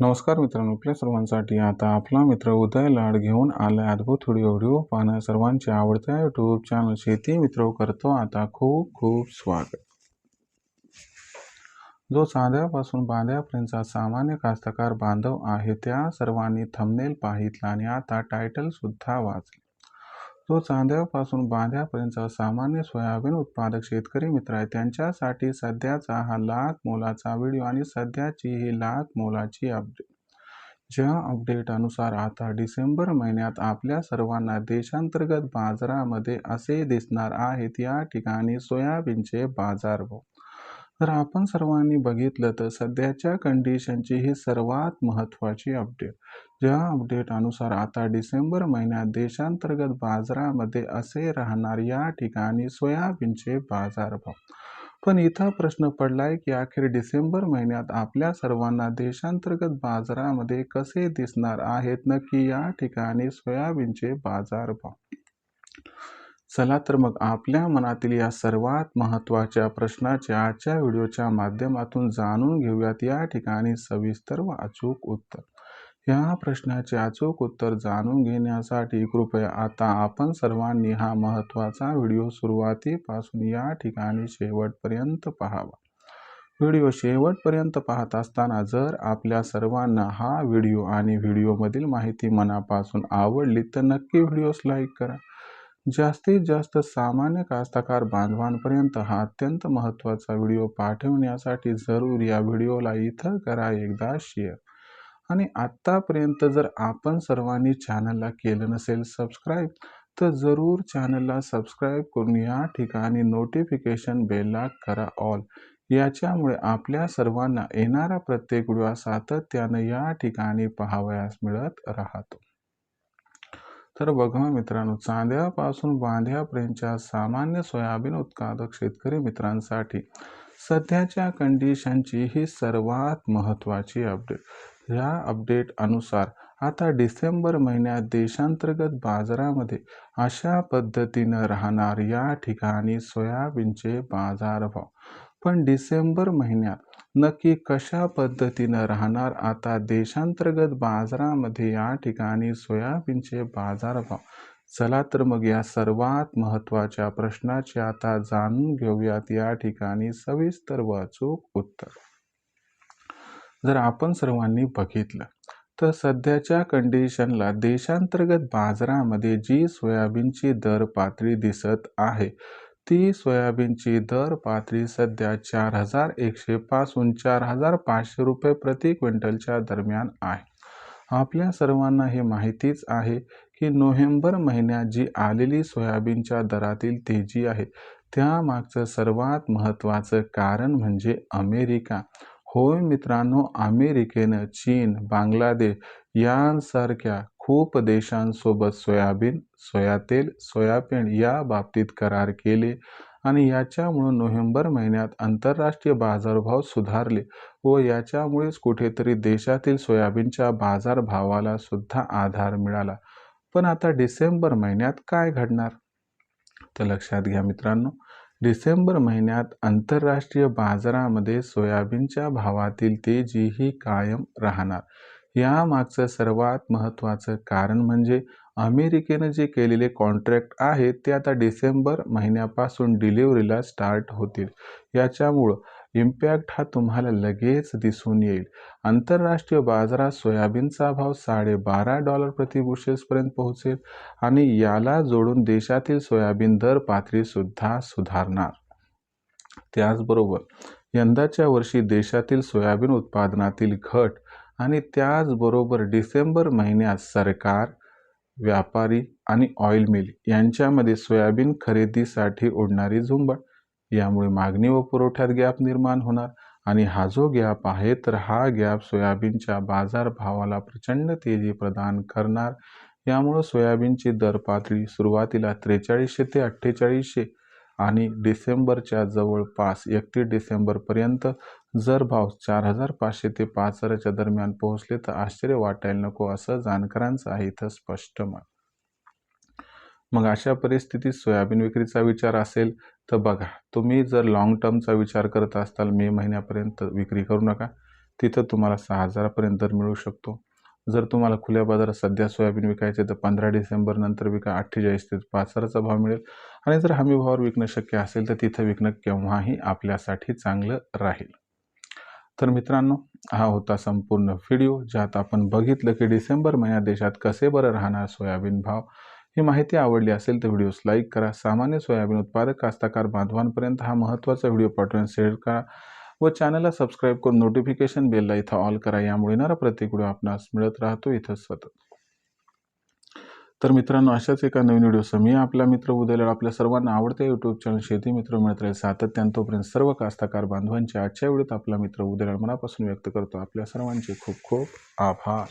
नमस्कार मित्रांनो आपल्या सर्वांसाठी आता आपला मित्र उदय लाड घेऊन आला अद्भुत व्हिडिओ व्हिडिओ पाहणं सर्वांचे आवडत्या युट्यूब चॅनल शेती मित्र करतो. आता खूप खूप स्वागत. जो चांद्यापासून बांध्यापर्यंतचा सामान्य कास्तकार बांधव आहे त्या सर्वांनी थंबनेल पाहितला आणि आता टायटल सुद्धा वाचले. जो चांद्यापासून बांध्यापर्यंतचा सामान्य सोयाबीन उत्पादक शेतकरी मित्र आहे. त्यांच्यासाठी सध्याचा हा लाख मोलाचा व्हिडिओ आणि सध्याची ही लाख मोलाची अपडेट ज्या अपडेट अनुसार आता डिसेंबर महिन्यात आपल्या सर्वांना देशांतर्गत बाजारामध्ये असे दिसणार आहेत या ठिकाणी सोयाबीनचे बाजारभाव तर आपण सर्वांनी बघितलं तर सध्याच्या कंडिशनची ही सर्वात महत्त्वाची अपडेट ज्या अपडेट अनुसार आता डिसेंबर महिन्यात देशांतर्गत बाजारामध्ये असे राहणार या ठिकाणी सोयाबीनचे बाजारभाव. पण इथं प्रश्न पडलाय की अखेर डिसेंबर महिन्यात आपल्या सर्वांना देशांतर्गत बाजारामध्ये कसे दिसणार आहेत? नक्की या ठिकाणी सोयाबीनचे बाजारभाव. चला तर मग आपल्या मनातील या सर्वात महत्त्वाच्या प्रश्नाचे आजच्या व्हिडिओच्या माध्यमातून जाणून घेऊयात. या ठिकाणी सविस्तर व अचूक उत्तर. या प्रश्नाचे अचूक उत्तर जाणून घेण्यासाठी कृपया आता आपण सर्वांनी हा महत्त्वाचा व्हिडिओ सुरुवातीपासून या ठिकाणी शेवटपर्यंत पाहावा. व्हिडिओ शेवटपर्यंत पाहत असताना जर आपल्या सर्वांना हा व्हिडिओ आणि व्हिडिओमधील माहिती मनापासून आवडली तर नक्की व्हिडिओस लाईक करा. जास्तीत जास्त सामान्य कास्तकार बांधवांपर्यंत हा अत्यंत महत्त्वाचा व्हिडिओ पाठवण्यासाठी जरूर या व्हिडिओला इथं करा एकदा शेअर. आणि आत्तापर्यंत जर आपण सर्वांनी चॅनलला केलं नसेल सबस्क्राईब तर जरूर चॅनलला सबस्क्राईब करून या ठिकाणी नोटिफिकेशन बेलला करा ऑल. याच्यामुळे आपल्या सर्वांना येणारा प्रत्येक व्हिडिओ सातत्यानं या ठिकाणी पाहावयास मिळत राहतो. तर बघा मित्रांनो चांद्यापासून बांध्यापर्यंतच्या सामान्य सोयाबीन उत्पादक शेतकरी मित्रांसाठी सध्याच्या कंडिशनची ही सर्वात महत्त्वाची अपडेट या अपडेट अनुसार आता डिसेंबर महिन्यात देशांतर्गत बाजारामध्ये अशा पद्धतीनं राहणार या ठिकाणी सोयाबीनचे बाजारभाव. पण डिसेंबर महिन्यात नक्की कशा पद्धतीनं राहणार? आता देशांतर्गत बाजारामध्ये या ठिकाणी सोयाबीनचे बाजारभाव. चला तर मग या सर्वात महत्त्वाच्या प्रश्नाचे आता जाणून घेऊयात. या ठिकाणी सविस्तर व अचूक उत्तर. जर आपण सर्वांनी बघितलं तर सध्याच्या कंडिशनला देशांतर्गत बाजारामध्ये जी सोयाबीनची दर पातळी दिसत आहे ती सोयाबीनची दर पातळी सध्या चार हजार एकशे पासून चार हजार पाचशे रुपये प्रति क्विंटलच्या दरम्यान आहे. आपल्या सर्वांना हे माहितीच आहे की नोव्हेंबर महिन्यात जी आलेली सोयाबीनच्या दरातील तेजी आहे त्यामागचं सर्वात महत्त्वाचं कारण म्हणजे अमेरिका. होय मित्रांनो अमेरिकेनं चीन बांगलादेश यांसारख्या खूप देशांसोबत सोयाबीन सोयातेल सोयाबीन या बाबतीत करार केले आणि याच्यामुळं नोव्हेंबर महिन्यात आंतरराष्ट्रीय बाजारभाव सुधारले व याच्यामुळेच कुठेतरी देशातील सोयाबीनच्या बाजारभावाला सुद्धा आधार मिळाला. पण आता डिसेंबर महिन्यात काय घडणार? तर लक्षात घ्या मित्रांनो डिसेंबर महिन्यात आंतरराष्ट्रीय बाजारामध्ये सोयाबीनच्या भावातील तेजी ही कायम राहणार. यामागचं सर्वात महत्त्वाचं कारण म्हणजे अमेरिकेनं जे केलेले कॉन्ट्रॅक्ट आहेत ते आता डिसेंबर महिन्यापासून डिलिव्हरीला स्टार्ट होतील. याच्यामुळं इम्पॅक्ट हा तुम्हाला लगेच दिसून येईल. आंतरराष्ट्रीय बाजारात सोयाबीनचा भाव साडेबारा डॉलर प्रतिबुशेसपर्यंत पोहोचेल आणि याला जोडून देशातील सोयाबीन दर पातळीसुद्धा सुधारणार. त्याचबरोबर यंदाच्या वर्षी देशातील सोयाबीन उत्पादनातील घट आणि त्याचबरोबर डिसेंबर महिन्यात सरकार व्यापारी आणि ऑइल मिल यांच्यामध्ये सोयाबीन खरेदीसाठी उडणारी झुंबड यामुळे मागणी व पुरवठ्यात गॅप निर्माण होणार आणि हा जो गॅप आहे तर हा गॅप सोयाबीनच्या बाजारभावाला प्रचंड तेजी प्रदान करणार. यामुळं सोयाबीनची दर पातळी सुरुवातीला त्रेचाळीसशे ते अठ्ठेचाळीसशे आणि डिसेंबरच्या जवळपास एकतीस डिसेंबरपर्यंत जर भाव चार हजार पाचशे ते पाच हजाराच्या दरम्यान पोहोचले तर आश्चर्य वाटायला नको असं जाणकारांचं आहे इथं स्पष्ट मत. मग अशा परिस्थितीत सोयाबीन विक्रीचा विचार असेल तर बघा तुम्ही जर लाँग टर्मचा विचार करत असताल मे महिन्यापर्यंत विक्री करू नका. तिथं तुम्हाला सहा हजारापर्यंत दर मिळू शकतो. जर तुम्हाला खुल्या बाजारात सध्या सोयाबीन विकायचे तर पंधरा डिसेंबर नंतर विका अठ्ठेचाळीस ते पाच हजाराचा भाव मिळेल. आणि जर हमी भावावर विकणं शक्य असेल तर तिथं विकणं केव्हाही आपल्यासाठी चांगलं राहील. तर मित्रांनो हा होता संपूर्ण व्हिडिओ ज्यात आपण बघितलं की डिसेंबर महिन्यात देशात कसे बरं राहणार सोयाबीन भाव? ही माहिती आवडली असेल तर व्हिडिओस लाईक करा. सामान्य सोयाबीन उत्पादक कास्तकार बांधवांपर्यंत हा महत्त्वाचा व्हिडिओ पाठवून शेअर करा व चॅनलला सबस्क्राईब करून नोटिफिकेशन बेलला इथं ऑल करा. यामुळे येणारा प्रत्येक व्हिडिओ आपणास मिळत राहतो. इथं सतत. तर मित्रांनो अशाच एका नवीन व्हिडिओसह मी आपला मित्र उद्याला आपल्या सर्वांना आवडते यूट्यूब चॅनल शेती मित्र मिळत राहील सातत्यानं तोपर्यंत सर्व कास्ताकार बांधवांच्या आजच्या वेळेत आपला मित्र उद्याला मनापासून व्यक्त करतो. आपल्या सर्वांचे खूप खूप आभार.